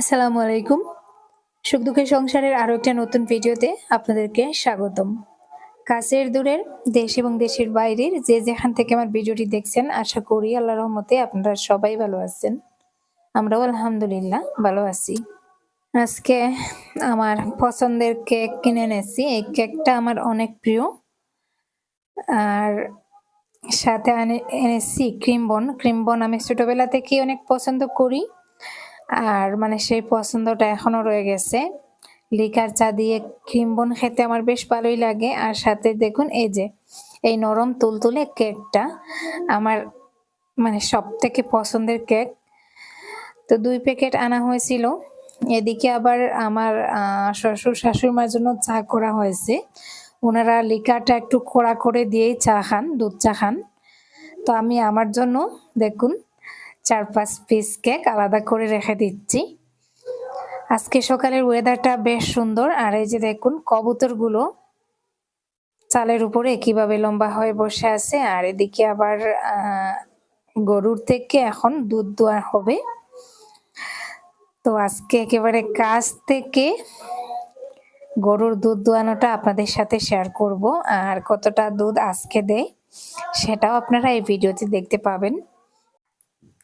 আসসালামু আলাইকুম সুখ দুঃখের সংসারের আরও একটা নতুন ভিডিওতে আপনাদেরকে স্বাগতম। কাছের দূরের দেশ এবং দেশের বাইরের যে যেখান থেকে আমার ভিডিওটি দেখছেন, আশা করি আল্লাহ রহমতে আপনারা সবাই ভালো আছেন। আমরাও আলহামদুলিল্লাহ ভালো আছি। আজকে আমার পছন্দের কেক কিনে এনেছি। এই কেকটা আমার অনেক প্রিয়। আর সাথে এনেছি ক্রিম বন। ক্রিম বন আমি ছোটবেলা থেকেই অনেক পছন্দ করি। আর মানে সেই পছন্দটা এখনও রয়ে গেছে। লিকার চা দিয়ে ক্রিম বন খেতে আমার বেশ ভালোই লাগে। আর সাথে দেখুন, এই যে, এই নরম তুলতুলে কেকটা আমার মানে সব থেকে পছন্দের কেক। তো দুই প্যাকেট আনা হয়েছিল। এদিকে আবার আমার শ্বশুর শাশুড়িমার জন্য চা করা হয়েছে। ওনারা লিকারটা একটু কড়া করে দিয়েই চা খান, দুধ চা খান। তো আমি আমার জন্য, দেখুন চার পাঁচ পিস কেক আলাদা করে রেখে দিচ্ছি। আজকে সকালের ওয়েদারটা বেশ সুন্দর, আর এই যে দেখুন কবুতরগুলো চালের উপরে কীভাবে লম্বা হয়ে বসে আছে, আর এদিকে আবার গরুর থেকে এখন দুধ দোয়া হবে। তো আজকে একেবারে কাছ থেকে গরুর দুধ দোয়ানোটা আপনাদের সাথে শেয়ার করব, আর কতটা দুধ আজকে দেয় সেটাও আপনারা এই ভিডিওতে দেখতে পাবেন।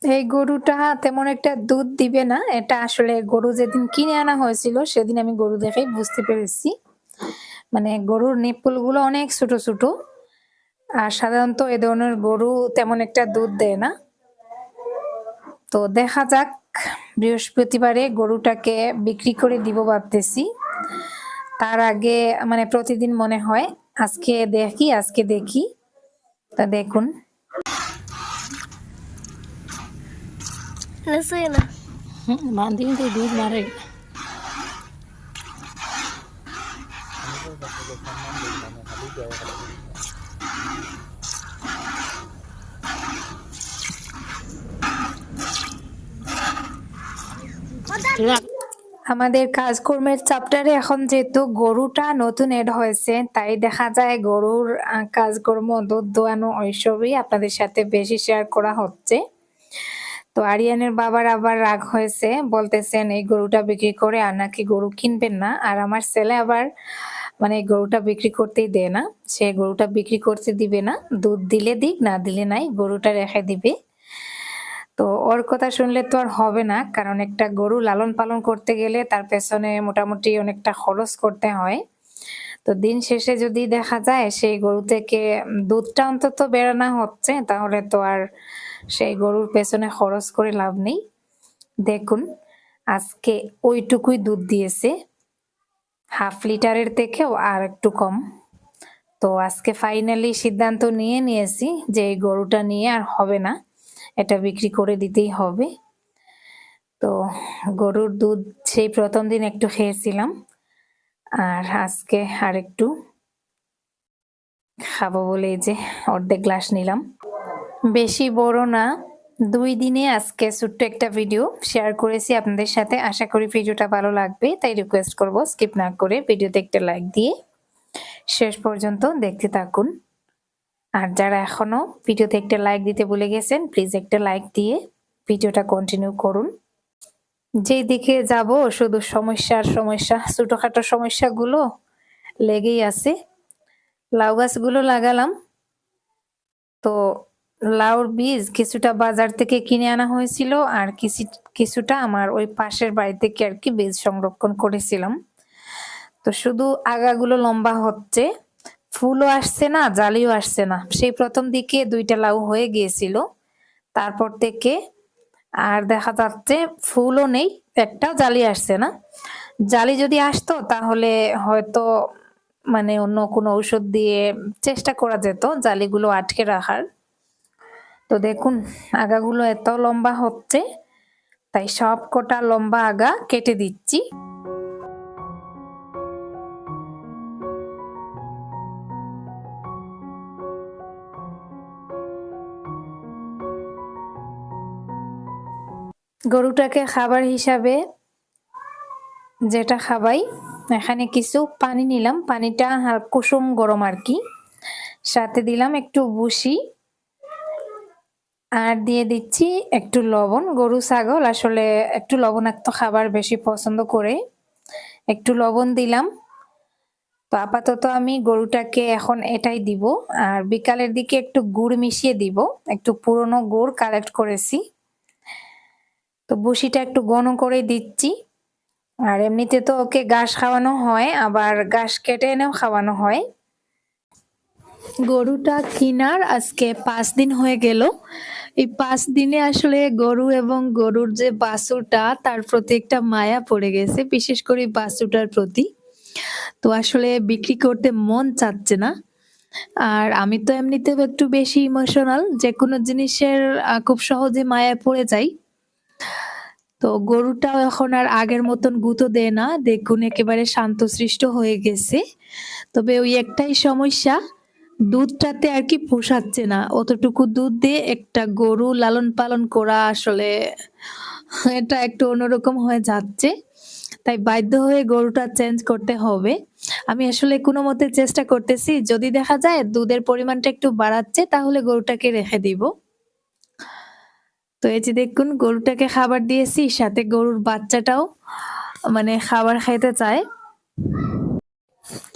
এই গরুটা তেমন একটা দুধ দিবে না। এটা আসলে গরু যেদিন কিনে আনা হয়েছিল, সেদিন আমি গরু দেখেই বুঝতে পেরেছি। মানে গরুর নিপুলগুলো অনেক ছোট ছোট। আর সাধারণত এ ধরনের গরু তেমন একটা দুধ দেয় না। তো দেখা যাক, বৃহস্পতিবারে গরুটাকে বিক্রি করে দিব ভাবতেছি। তার আগে মানে প্রতিদিন মনে হয়, আজকে দেখি আজকে দেখি। তা দেখুন। আমাদের কাজকর্মের চাপ্টারে এখন যেহেতু গরুটা নতুন এড হয়েছে তাই দেখা যায় গরুর কাজকর্ম দুধ দোয়ানো ওইসবই আপনাদের সাথে বেশি শেয়ার করা হচ্ছে। তো আরিয়ানের বাবার আবার রাগ হয়েছে, বলতেছেন, এই গরুটা বিক্রি করে আর নাকি গরু কিনবেন না। আর আমার ছেলে আবার মানে গরুটা বিক্রি করতেই দেয় না। সে গরুটা বিক্রি করতে দিবে না। দুধ দিলে দিক, না দিলে নাই, গরুটা রেখে দিবে। তো ওর কথা শুনলে তো আর হবে না, কারণ একটা গরু লালন পালন করতে গেলে তার পেছনে মোটামুটি অনেকটা খরচ করতে হয়। তো দিন শেষে যদি দেখা যায় সেই গরু থেকে দুধটা অন্তত বেরোনো হচ্ছে, তাহলে তো আর সেই গরুর পেছনে খরচ করে লাভ নেই। দেখুন, আজকে ওইটুকুই দুধ দিয়েছে, হাফ লিটারের থেকেও আর একটু কম। তো আজকে ফাইনালি সিদ্ধান্ত নিয়ে নিয়েছি যে এই গরুটা নিয়ে আর হবে না, এটা বিক্রি করে দিতেই হবে। তো গরুর দুধ সেই প্রথম দিন একটু খেয়েছিলাম আর আজকে আর একটু খাব বলে এই যে অর্ধেক গ্লাস নিলাম। বেশি বড় না, দুই দিনে আজকে ছোট্ট একটা ভিডিও শেয়ার করেছি আপনাদের সাথে। আশা করি ভিডিওটা ভালো লাগবে, তাই রিকোয়েস্ট করব স্কিপ না করে ভিডিওতে একটা লাইক দিয়ে শেষ পর্যন্ত দেখতে থাকুন। আর যারা এখনও ভিডিওতে একটা লাইক দিতে ভুলে গেছেন প্লিজ একটা লাইক দিয়ে ভিডিওটা কন্টিনিউ করুন। যেই দিকে যাব, শুধু সমস্যার সমস্যা, ছোটখাটো সমস্যাগুলো লেগেই আছে। লাউ গাছগুলো লাগালাম। তো লাউর বীজ কিছুটা বাজার থেকে কিনে আনা হয়েছিল আর কিছু, কিছুটা আমার ওই পাশের বাড়ি থেকে আর কি বীজ সংরক্ষণ করেছিলাম। তো শুধু আগাগুলো লম্বা হচ্ছে, ফুলও আসছে না, জালিও আসছে না। সেই প্রথম দিকে দুইটা লাউ হয়ে গিয়েছিল। তারপর থেকে আর দেখা যাচ্ছে ফুলও নেই, একটা জালি আসছে না। জালি যদি আসতো তাহলে হয়তো মানে অন্য কোনো ঔষধ দিয়ে চেষ্টা করা যেত জালিগুলো আটকে রাখার। তো দেখুন, আগাগুলো এত লম্বা হচ্ছে, তাই সব কটা লম্বা আগা কেটে দিচ্ছি। গরুটাকে খাবার হিসাবে যেটা খাবাই, এখানে কিছু পানি নিলাম। পানিটা কুসুম গরম আর কি। সাথে দিলাম একটু বুসি আর দিয়ে দিচ্ছি একটু লবণ। গরু, ছাগল আসলে একটু লবণাক্ত খাবার বেশি পছন্দ করে। একটু লবণ দিলাম। তো আপাতত আমি গরুটাকে এখন এটাই দিব। আর বিকালের দিকে একটু গুড় মিশিয়ে দিব। একটু পুরনো গুড় কালেক্ট করেছি। তো বসিটা একটু ঘন করে দিচ্ছি। আর এমনিতে তো ওকে ঘাস খাওয়ানো হয়, আবার ঘাস কেটে এনেও খাওয়ানো হয়। গরুটা কিনার আজকে পাঁচ দিন হয়ে গেল। এই পাঁচ দিনে আসলে গরু এবং গরুর যে বাছুরটা, তার প্রতি একটা মায়া পড়ে গেছে, বিশেষ করে বাছুরটার প্রতি। তো আসলে বিক্রি করতে মন চাচ্ছে না। আর আমি তো এমনিতেও একটু বেশি ইমোশনাল যে কোনো জিনিসের খুব সহজে মায়া পড়ে যাই। তো গরুটাও এখন আর আগের মতন গুঁতো দেয় না। দেখুন, একেবারে শান্তশিষ্ট হয়ে গেছে। তবে ওই একটাই সমস্যা, দুধটাতে আর কি পোষাচ্ছে না। অতটুকু দুধ দিয়ে একটা গরু লালন পালন করা আসলে এটা একটু অন্যরকম হয়ে যাচ্ছে। তাই বাধ্য হয়ে গরুটা চেঞ্জ করতে হবে। আমি আসলে কোনো মতে চেষ্টা করতেছি, যদি দেখা যায় দুধের পরিমাণটা একটু বাড়াচ্ছে, তাহলে গরুটাকে রেখে দিব। তো এই যে দেখুন, গরুটাকে খাবার দিয়েছি, সাথে গরুর বাচ্চাটাও মানে খাবার খাইতে চায়।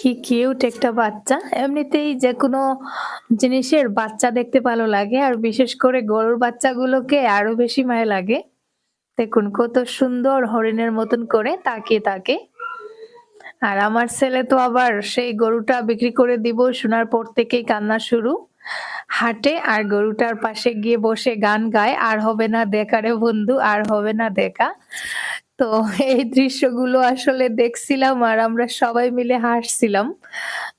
কি কিউট একটা বাচ্চা। এমনিতেই যে কোনো জিনিসের বাচ্চা দেখতে ভালো লাগে, আর বিশেষ করে গরুর বাচ্চাগুলোকে আরও বেশি মায়া লাগে। দেখুন, কত সুন্দর হরিণের মতন করে তাকিয়ে তাকে আর আমার ছেলে তো আবার সেই গরুটা বিক্রি করে দিব, শোনার পর থেকেই কান্না শুরু। হাঁটে আর গরুটার পাশে গিয়ে বসে গান গায়, আর হবে না দেখা রে বন্ধু, আর হবে না দেখা। তো এই দৃশ্যগুলো আসলে দেখছিলাম আর আমরা সবাই মিলে হাসছিলাম,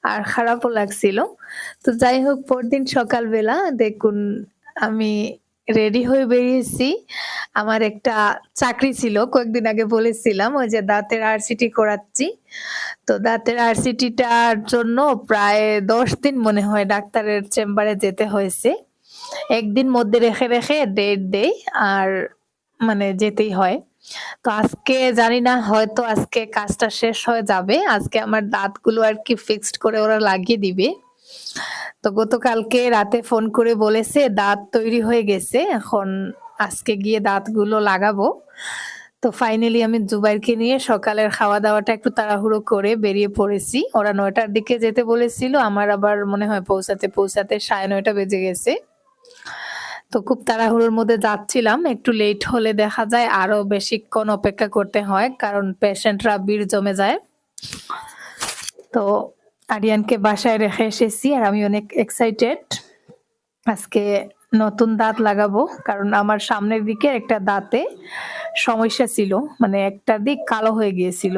আর খারাপও লাগছিল। তো যাই হোক, পরদিন সকালবেলা দেখুন আমি রেডি হয়ে বেরিয়েছি। আমার একটা চাকরি ছিল, কয়েকদিন আগে বলেছিলাম, ওই যে দাঁতের আরসিটি করাচ্ছি। তো দাঁতের আরসিটিটার জন্য প্রায় দশ দিন মনে হয় ডাক্তারের চেম্বারে যেতে হয়েছে। একদিন মধ্যে রেখে রেখে ডেট দেই, আর মানে যেতেই হয়। তো আজকে জানি না, হয়তো আজকে কাজটা শেষ হয়ে যাবে। আজকে আমার দাঁতগুলো আর কি ফিক্সড করে ওরা লাগিয়ে দিবে। তো গতকালকে রাতে ফোন করে বলেছে, দাঁত তৈরি হয়ে গেছে, এখন আজকে গিয়ে দাঁতগুলো লাগাবো। তো ফাইনালি আমি জুবাইরকে নিয়ে সকালের খাওয়া দাওয়াটা একটু তাড়াহুড়ো করে বেরিয়ে পড়েছি। ওরা নয়টার দিকে যেতে বলেছিল, আমার আবার মনে হয় পৌঁছাতে পৌঁছাতে সাড়ে নয়টা বেজে গেছে। তো খুব তাড়াহুড়োর মধ্যে যাচ্ছিলাম, একটু লেট হলে দেখা যায় আরও বেশিক্ষণ অপেক্ষা করতে হয়, কারণ পেশেন্টরা ভিড় জমে যায়। তো আরিয়ানকে বাসায় রেখে এসেছি আর আমি অনেক এক্সাইটেড আজকে নতুন দাঁত লাগাবো, কারণ আমার সামনের দিকে একটা দাঁতে সমস্যা ছিল মানে একটা দিক কালো হয়ে গিয়েছিল।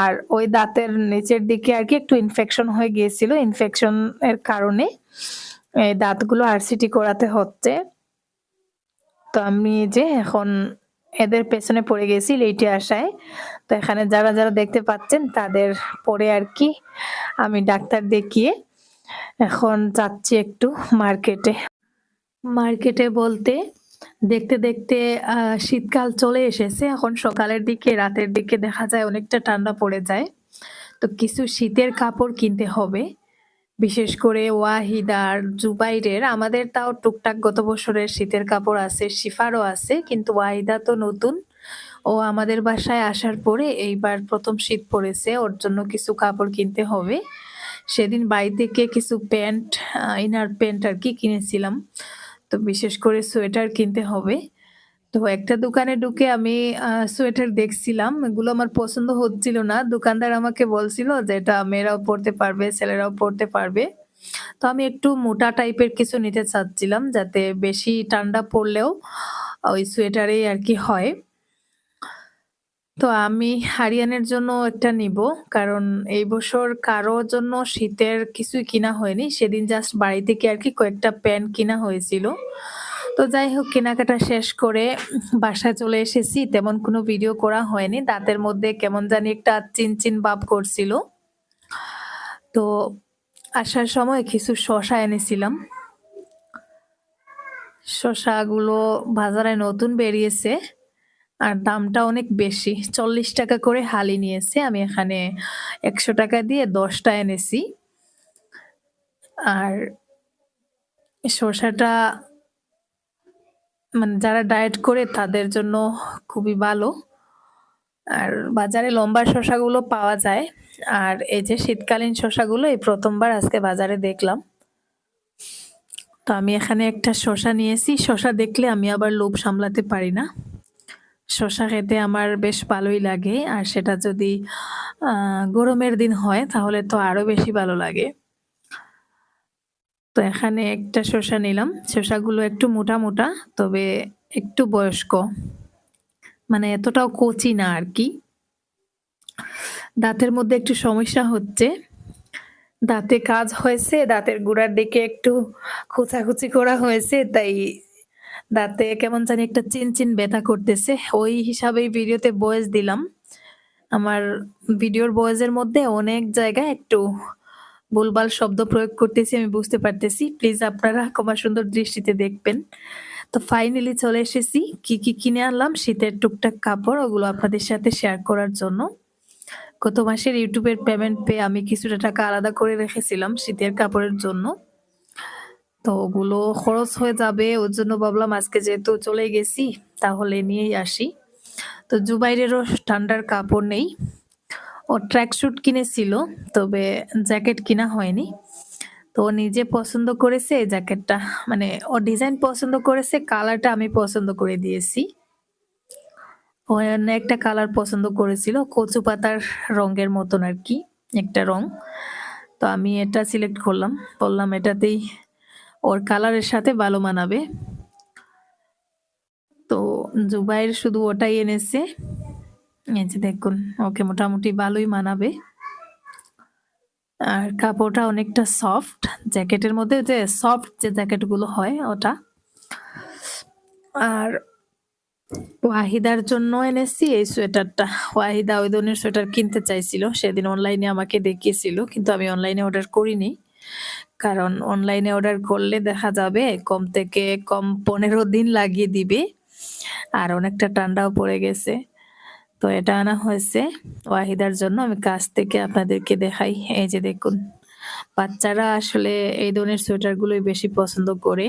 আর ওই দাঁতের নিচের দিকে আর কি একটু ইনফেকশন হয়ে গিয়েছিল। ইনফেকশন এর কারণে এই দাঁতগুলো আরসিটি করাতে হচ্ছে। তো আমি যে এখন এদের পেছনে পড়ে গেছি লেটে আসায়। তো এখানে যারা যারা দেখতে পাচ্ছেন, তাদের পরে আর কি আমি ডাক্তার দেখিয়ে এখন যাচ্ছি একটু মার্কেটে। মার্কেটে বলতে দেখতে দেখতে শীতকাল চলে এসেছে। এখন সকালের দিকে, রাতের দিকে দেখা যায় অনেকটা ঠান্ডা পড়ে যায়। তো কিছু শীতের কাপড় কিনতে হবে। বিশেষ করে ওয়াহিদার জুবাইরের। আমাদের তাও টুকটাক গত বছরের শীতের কাপড় আছে, শিফারও আছে, কিন্তু ওয়াহিদা তো নতুন। ও আমাদের বাসায় আসার পরে এইবার প্রথম শীত পড়েছে, ওর জন্য কিছু কাপড় কিনতে হবে। সেদিন বাড়ি থেকে কিছু প্যান্ট ইনার প্যান্ট আর কি কিনেছিলাম। তো বিশেষ করে সোয়েটার কিনতে হবে। তো একটা দোকানে ঢুকে আমি সোয়েটার দেখছিলাম, এগুলো আমার পছন্দ হচ্ছিল না। দোকানদার আমাকে বলছিল যে এটা মেয়েরাও পড়তে পারবে, ছেলেরাও পড়তে পারবে। তো আমি একটু মোটা টাইপের কিছু নিতে চাচ্ছিলাম, যাতে বেশি ঠান্ডা পড়লেও ওই সোয়েটারেই আর কি হয়। তো আমি হারিয়ানের জন্য একটা নিব, কারণ এই বছর কারও জন্য শীতের কিছুই কিনা হয়নি। সেদিন জাস্ট বাড়ি থেকে আর কি কয়েকটা প্যান্ট কিনা হয়েছিল। তো যাই হোক, কেনাকাটা শেষ করে বাসায় চলে এসেছি। তেমন কোনো ভিডিও করা হয়নি। দাঁতের মধ্যে কেমন জানি একটা চিনচিন ভাব করছিল। তো আসার সময় কিছু শশা এনেছিলাম। শশাগুলো বাজারে নতুন বেরিয়েছে। আর দামটা অনেক বেশি চল্লিশ টাকা করে হালি নিয়েছে আমি এখানে একশো টাকা দিয়ে দশটা এনেছি আর শসাটা মানে যারা ডায়েট করে তাদের জন্য খুবই ভালো। আর বাজারে লম্বা শসাগুলো পাওয়া যায়। আর এই যে শীতকালীন শসাগুলো, এই প্রথমবার আজকে বাজারে দেখলাম। তো আমি এখানে একটা শসা নিয়েছি। শসা দেখলে আমি আবার লোভ সামলাতে পারি না। শসা খেতে আমার বেশ ভালোই লাগে। আর সেটা যদি গরমের দিন হয় তাহলে তো আরও বেশি ভালো লাগে। তো এখানে একটা শসা নিলাম। শসাগুলো একটু মোটা, মোটা তবে একটু বয়স্ক। মানে এতটাও কচি না আর কি দাঁতের মধ্যে একটু সমস্যা হচ্ছে। দাঁতে কাজ হয়েছে, দাঁতের গোড়ার দিকে একটু খোঁচাখুচি করা হয়েছে তাই দাঁতে কেমন জানি একটা চিনচিন ব্যথা করতেছে। ওই হিসাবেই ভিডিওতে ভয়েস দিলাম। আমার ভিডিওর ভয়েসের মধ্যে অনেক জায়গায় একটু ভুলভাল শব্দ প্রয়োগ করতেছি আমি বুঝতে পারতেছি। প্লিজ আপনারা ক্ষমা সুন্দর দৃষ্টিতে দেখবেন। তো ফাইনালি চলে এসেছি। কি, কি কিনে আনলাম শীতের টুকটাক কাপড় ওগুলো আপনাদের সাথে শেয়ার করার জন্য। গত মাসের ইউটিউবের পেমেন্ট পেয়ে আমি কিছুটা টাকা আলাদা করে রেখেছিলাম শীতের কাপড়ের জন্য। তো ওগুলো খরচ হয়ে যাবে ওর জন্য ভাবলাম আজকে যেহেতু চলে গেছি তাহলে নিয়েই আসি। তো জুবাইরেরও ঠান্ডার কাপড় নেই। ও ট্র্যাক স্যুট কিনেছিল তবে জ্যাকেট কিনা হয়নি। তো নিজে পছন্দ করেছে এই জ্যাকেটটা। মানে ও ডিজাইন পছন্দ করেছে, কালারটা আমি পছন্দ করে দিয়েছি। ও একটা কালার পছন্দ করেছিল কচু পাতার রঙের মতন আর কি একটা রং। তো আমি এটা সিলেক্ট করলাম। বললাম এটাতেই ওর কালারের সাথে ভালো মানাবে। তো জুবাইর শুধু ওটাই এনেছে। এই যে দেখুন, ওকে মোটামুটি ভালোই মানাবে। আর কাপড়টা অনেকটা সফট। জ্যাকেটের মধ্যে যে সফট যে জ্যাকেটগুলো হয় ওটা। আর ওয়াহিদার জন্য এনেছি এই সোয়েটারটা। ওয়াহিদা ওই ধরনের সোয়েটার কিনতে চাইছিল। সেদিন অনলাইনে আমাকে দেখিয়েছিল। কিন্তু আমি অনলাইনে অর্ডার করিনি। কারণ অনলাইনে অর্ডার করলে দেখা যাবে কম থেকে কম ১৫ দিন লাগিয়ে দিবে। আর অনেকটা ঠান্ডাও পড়ে গেছে। তো এটা আনা হয়েছে ওয়াহিদার জন্য। আমি কাছ থেকে আপনাদেরকে দেখাই। এই যে দেখুন। বাচ্চারা আসলে এই ধরনের সোয়েটারগুলোই বেশি পছন্দ করে।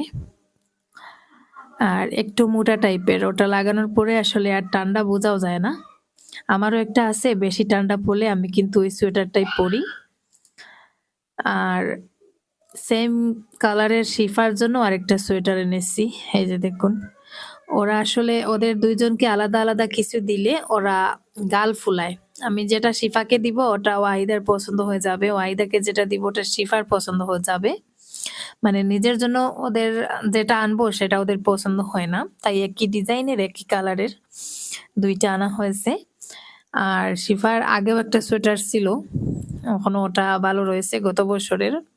আর একটু মোটা টাইপের। ওটা লাগানোর পরে আসলে আর ঠান্ডা বোঝাও যায় না। আমারও একটা আছে, বেশি ঠান্ডা পড়লে আমি কিন্তু ওই সোয়েটারটাই পরি। আর সেম কালারের শিফার জন্য আরেকটা সোয়েটার এনেছি। এই যে দেখুন। ওরা আসলে ওদের দুইজনকে আলাদা, আলাদা কিছু দিলে ওরা গাল ফুলায়। আমি যেটা শিফাকে দিব ওটা ওয়াহিদার পছন্দ হয়ে যাবে। ওয়াহিদাকে যেটা দিব ওটা শিফার পছন্দ হয়ে যাবে। মানে নিজের জন্য ওদের যেটা আনব সেটা ওদের পছন্দ হয় না। তাই একই ডিজাইনের একই কালারের দুইটা আনা হয়েছে। আর শিফার আগেও একটা সোয়েটার ছিল। এখনও ওটা ভালো রয়েছে গত বছরের।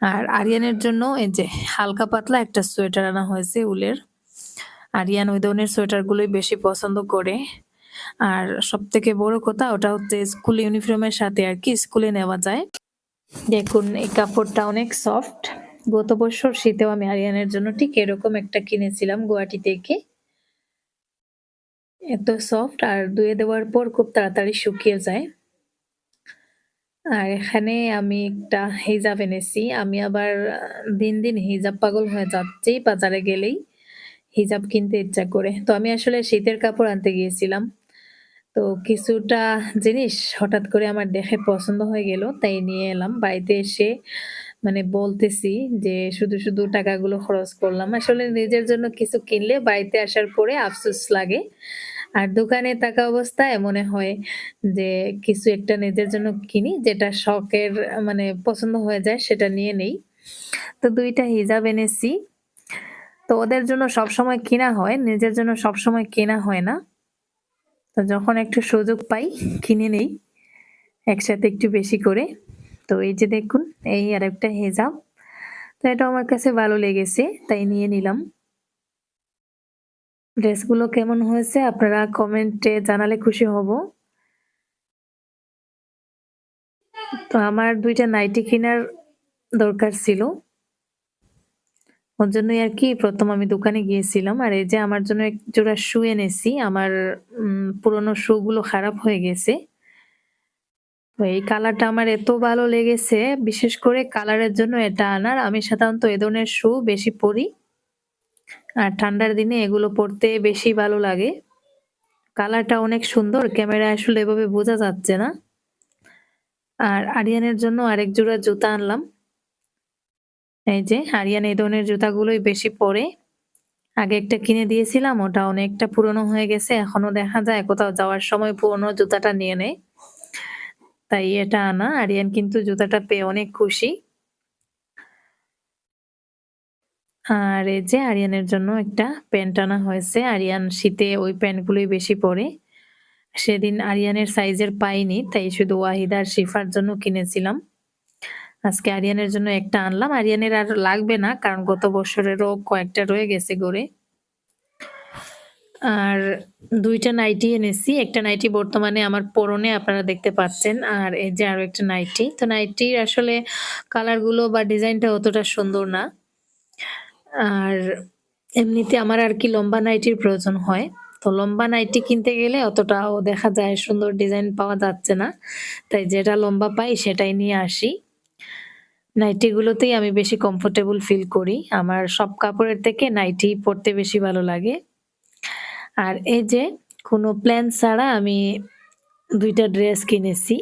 আর আরিয়ানের জন্য এই যে হালকা পাতলা একটা সোয়েটার আনা হয়েছে উলের। আরিয়ান ওই ধরনের সোয়েটারগুলোই বেশি পছন্দ করে। আর সব থেকে বড় কথা, ওটা হচ্ছে স্কুল ইউনিফর্মের সাথে আর কি স্কুলে নেওয়া যায়। দেখুন, এই কাপড়টা অনেক সফট। গত বছর শীতেও আমি আরিয়ানের জন্য ঠিক এরকম একটা কিনেছিলাম গুয়াহাটি থেকে। এত সফট আর ধুয়ে দেওয়ার পর খুব তাড়াতাড়ি শুকিয়ে যায়। আর এখানে আমি একটা হিজাব এনেছি। আমি আবার দিন, দিন হিজাব পাগল হয়ে যাচ্ছি বাজারে গেলেই। হিজাব কিনতে ইচ্ছা করে। তো আমি আসলে শীতের কাপড় আনতে গিয়েছিলাম। তো কিছুটা জিনিস হঠাৎ করে আমার দেখে পছন্দ হয়ে গেল। তাই নিয়ে এলাম। বাড়িতে এসে মানে বলতেছি যে শুধু, শুধু টাকাগুলো খরচ করলাম। আসলে নিজের জন্য কিছু কিনলে বাড়িতে আসার পরে আফসোস লাগে। আর দোকানে থাকা অবস্থায় মনে হয় যে কিছু একটা নিজের জন্য কিনি, যেটা শখের মানে পছন্দ হয়ে যায় সেটা নিয়ে নেই। তো দুইটা হিজাব এনেছি। তো ওদের জন্য সবসময় কিনা হয়। নিজের জন্য সবসময় কেনা হয় না। তো যখন একটু সুযোগ পাই, কিনে নেই। একসাথে একটু বেশি করে। তো এই যে দেখুন, এই আরেকটা হিজাব। তো এটা আমার কাছে ভালো লেগেছে, তাই নিয়ে নিলাম। ড্রেসগুলো কেমন হয়েছে আপনারা কমেন্টে জানালে খুশি হব। তো আমার দুইটা নাইটি কেনার দরকার ছিল। ওর জন্যই আর কি প্রথম আমি দোকানে গিয়েছিলাম। আর এই যে আমার জন্য এক জোড়া শু এনেছি। আমার পুরনো শু গুলো খারাপ হয়ে গেছে। এই কালারটা আমার এত ভালো লেগেছে, বিশেষ করে কালারের জন্য এটা আনার। আমি সাধারণত এ ধরনের শু বেশি পরি। আর ঠান্ডার দিনে এগুলো পড়তে বেশি ভালো লাগে। কালারটা অনেক সুন্দর ক্যামেরা আসলে এভাবে বোঝা যাচ্ছে না। আর আরিয়ানের জন্য আরেক জোড়া জুতা আনলাম। এই যে, আরিয়ান এই ধরনের জুতাগুলোই বেশি পরে। আগে একটা কিনে দিয়েছিলাম, ওটা অনেকটা পুরনো হয়ে গেছে, এখনও দেখা যায়, কোথাও যাওয়ার সময় পুরনো জুতাটা নিয়ে নেয়। তাই এটা আনা। আরিয়ান কিন্তু জুতাটা পেয়ে অনেক খুশি। আর এই যে আরিয়ানের জন্য একটা প্যান্ট আনা হয়েছে, আরিয়ান শীতে ওই প্যান্টগুলোই বেশি পরে। সেদিন আরিয়ানের সাইজের পাইনি, তাই শুধু ওয়াহিদা আর শিফার জন্য কিনেছিলাম। আজকে আরিয়ানের জন্য একটা আনলাম। আরিয়ানের আর লাগবে না, কারণ গত বছরেরও কয়েকটা রয়ে গেছে গড়ে। আর দুইটা নাইটি এনেছি। একটা নাইটি বর্তমানে আমার পরনে, আপনারা দেখতে পাচ্ছেন। আর এই যে আরও একটা নাইটি। তো নাইটির আসলে কালারগুলো বা ডিজাইনটা অতটা সুন্দর না। আর এমনিতে আমার আর কি লম্বা নাইটির প্রয়োজন হয়। তো লম্বা নাইটি কিনতে গেলে অতটাও দেখা যায় সুন্দর ডিজাইন পাওয়া যাচ্ছে না। তাই যেটা লম্বা পাই সেটাই নিয়ে আসি। নাইটিগুলোতেই আমি বেশি কমফোর্টেবল ফিল করি। আমার সব কাপড়ের থেকে নাইটি পরতে বেশি ভালো লাগে। আর এই যে কোনো প্ল্যান ছাড়া আমি দুইটা ড্রেস কিনেছি।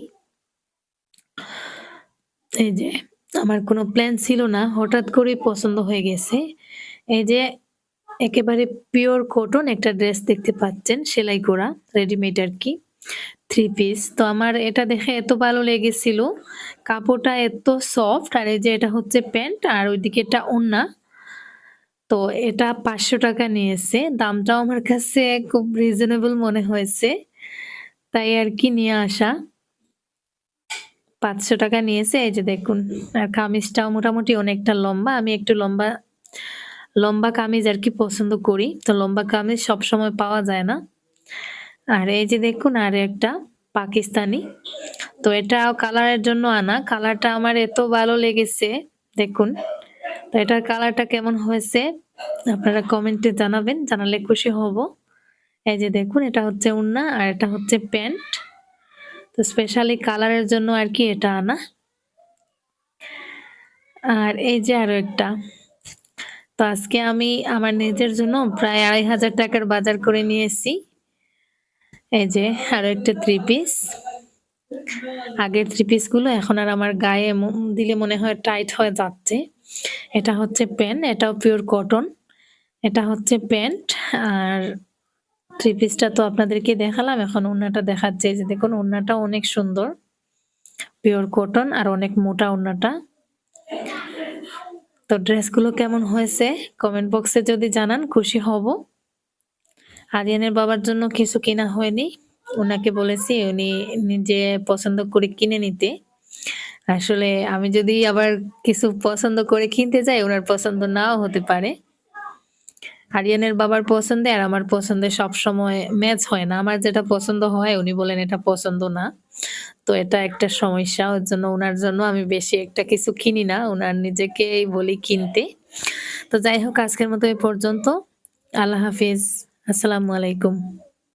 এই যে আমার কোনো প্ল্যান ছিল না। হঠাৎ করেই পছন্দ হয়ে গেছে। এই যে একেবারে পিওর কটন একটা ড্রেস দেখতে পাচ্ছেন, সেলাই করা রেডিমেড আর কি থ্রি পিস তো আমার এটা দেখে এত ভালো লেগেছিল। কাপড়টা এত সফট আর এই যে এটা হচ্ছে প্যান্ট আর ওইদিকে এটা ওন্না তো এটা পাঁচশো টাকা নিয়েছে। দামটাও আমার কাছে খুব রিজনেবল মনে হয়েছে। তাই আর কি নিয়ে আসা। পাঁচশো টাকা নিয়েছে, এই যে দেখুন, আর কামিজটাও মোটামুটি অনেকটা লম্বা। আমি একটু লম্বা লম্বা কামিজ আর কি পছন্দ করি। তো লম্বা কামিজ সব সময় পাওয়া যায় না। আর এই যে দেখুন, আর একটা পাকিস্তানি। তো এটা কালারের জন্য আনা। কালারটা আমার এত ভালো লেগেছে, দেখুন। তো এটার কালারটা কেমন হয়েছে, আপনারা কমেন্টে জানাবেন, জানালে খুশি হব। এই যে দেখুন, এটা হচ্ছে উন্না আর এটা হচ্ছে প্যান্ট। তো স্পেশালি কালারের জন্য আর কি এটা আনা। আর এই যে আরও একটা। তো আজকে আমি আমার নিজের জন্য প্রায় আড়াই হাজার টাকার বাজার করে নিয়েছি। এই যে আরও একটা থ্রি পিস আগের থ্রি পিসগুলো এখন আর আমার গায়ে দিলে মনে হয় টাইট হয়ে যাচ্ছে। এটা হচ্ছে প্যান্ট এটাও পিওর কটন এটা হচ্ছে প্যান্ট আর থ্রি পিসটা তো আপনাদেরকে দেখালাম, এখন ওড়নাটা দেখাচ্ছে যে দেখুন ওড়নাটা অনেক সুন্দর। পিওর কটন আর অনেক মোটা ওড়নাটা তো ড্রেসগুলো কেমন হয়েছে? কমেন্ট বক্সে যদি জানান, খুশি হব। আরিয়ানের বাবার জন্য কিছু কেনা হয়নি। ওনাকে বলেছি, উনি নিজে পছন্দ করে কিনে নিতে। আসলে আমি যদি আবার কিছু পছন্দ করে কিনতে যাই ওনার পছন্দ নাও হতে পারে। আরিয়ানের বাবার পছন্দে আর আমার পছন্দে সব সময় ম্যাচ হয় না। আমার যেটা পছন্দ হয়, উনি বলেন এটা পছন্দ না। তো এটা একটা সমস্যা, ওর জন্য ওনার জন্য আমি বেশি একটা কিছু কিনি না। ওনার নিজেকেই বলি কিনতে। তো যাই হোক, আজকের মতো এই পর্যন্ত। আল্লাহ হাফিজ। আসসালামু আলাইকুম।